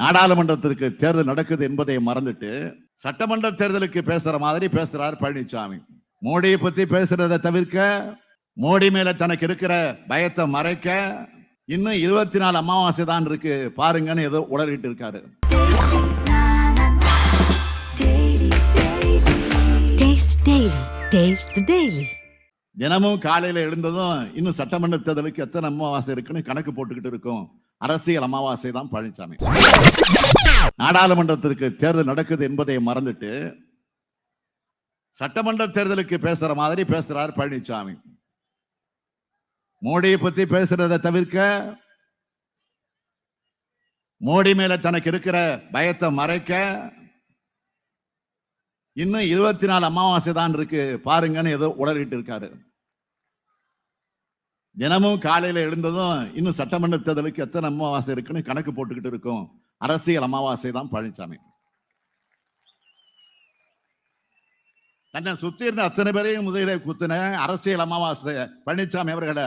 நாடாளுமன்றத்திற்கு தேர்தல் நடக்குது என்பதை மறந்துட்டு சட்டமன்ற தேர்தலுக்கு பேசுற மாதிரி பேசுறார் பழனிசாமி மோடியை பத்தி பேசுறதை தவிர்க்க மோடி மேல தனக்கு இருக்கிற பயத்தை மறைக்க இன்னும் இருபத்தி நாலு அமாவாசை தான் இருக்கு. பாருங்கன்னு ஏதோ உளறிட்டு இருக்காரு. தினமும் காலையில எழுந்ததும் இன்னும் சட்டமன்ற தேர்தலுக்கு எத்தனை அமாவாசை இருக்குன்னு கணக்கு போட்டுக்கிட்டு இருக்கும். அரசியல் அமாவாசை தான் பழனிசாமி நாடாளுமன்றத்திற்கு தேர்தல் நடக்குது என்பதை மறந்துட்டு சட்டமன்ற தேர்தலுக்கு பேசுற மாதிரி பேசுறார் பழனிசாமி மோடியை பத்தி பேசுறதை தவிர்க்க மோடி மேல தனக்கு இருக்கிற பயத்தை மறைக்க இன்னும் இருபத்தி நாலு அமாவாசை தான் இருக்கு. பாருங்கன்னு ஏதோ உளறிட்டு இருக்காரு. தினமும் காலையில் எழுந்ததும் இன்னும் சட்டமன்ற தேர்தலுக்கு எத்தனை அமாவாசை இருக்குன்னு கணக்கு போட்டுக்கிட்டு இருக்கும். அரசியல் அமாவாசை தான் பழனிசாமி தன்னை சுத்தி இருந்த அத்தனை பேரையும் முதலிலே குத்தின அரசியல் அமாவாசை பழனிசாமி அவர்களை.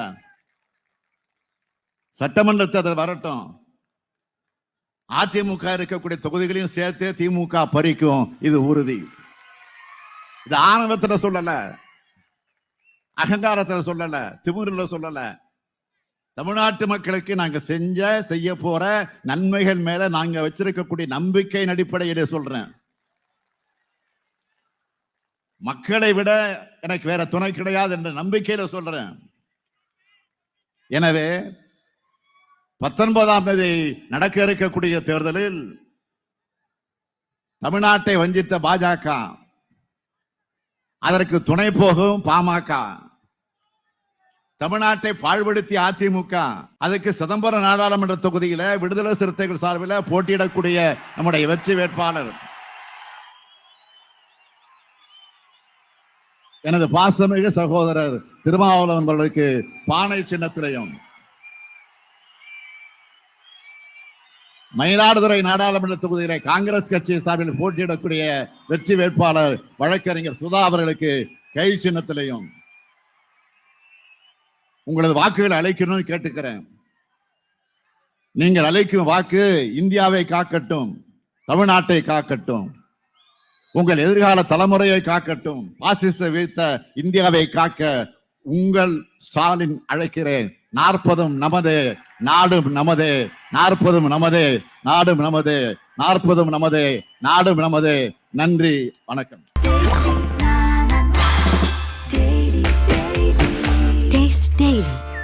சட்டமன்ற தேர்தல் வரட்டும். அதிமுக இருக்கக்கூடிய தொகுதிகளையும் சேர்த்து திமுக பறிக்கும். இது உறுதி. இது ஆணவத்தில் சொல்லல. அகங்காரத்தில் சொல்லல திமிரில் சொல்லல. தமிழ்நாட்டு மக்களுக்கு நாங்க செஞ்ச செய்ய போற நன்மைகள் மேல நாங்க வச்சிருக்கக்கூடிய நம்பிக்கையின் அடிப்படையில சொல்றேன். மக்களை விட எனக்கு வேற துணை கிடையாது என்ற நம்பிக்கையில சொல்றேன். எனவே பத்தொன்பதாம் தேதி நடக்க இருக்கக்கூடிய தேர்தலில் தமிழ்நாட்டை வஞ்சித்த பாஜக அதற்கு துணை போகும் பாமக. தமிழ்நாட்டை பாழ்படுத்திய அதிமுக அதுக்கு சிதம்பரம் நாடாளுமன்ற தொகுதியில விடுதலை சிறுத்தைகள் சார்பில் போட்டியிடக்கூடிய நம்முடைய வெற்றி வேட்பாளர். எனது பாசமிகு சகோதரர் திருமாவளவன் அவர்களுக்கு பானை சின்னத்திலையும் மயிலாடுதுறை நாடாளுமன்ற தொகுதியிலே காங்கிரஸ் கட்சி சார்பில் போட்டியிடக்கூடிய வெற்றி வேட்பாளர் வழக்கறிஞர் சுதா அவர்களுக்கு கை சின்னத்திலையும் உங்களது வாக்குகளை அழைக்கணும்னு கேட்டுக்கிறேன். நீங்கள் அழைக்கும் வாக்கு இந்தியாவை காக்கட்டும் தமிழ்நாட்டை காக்கட்டும் உங்கள் எதிர்கால தலைமுறையை காக்கட்டும் பாசிச வீழ்த்த இந்தியாவை காக்க உங்கள் ஸ்டாலின் அழைக்கிறேன். நாற்பதும் நமது நாடும் நமது நாற்பதும் நமது நாடும் நமது நாற்பதும் நமது நாடும் நமது. நன்றி வணக்கம்.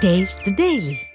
Taste the Daily.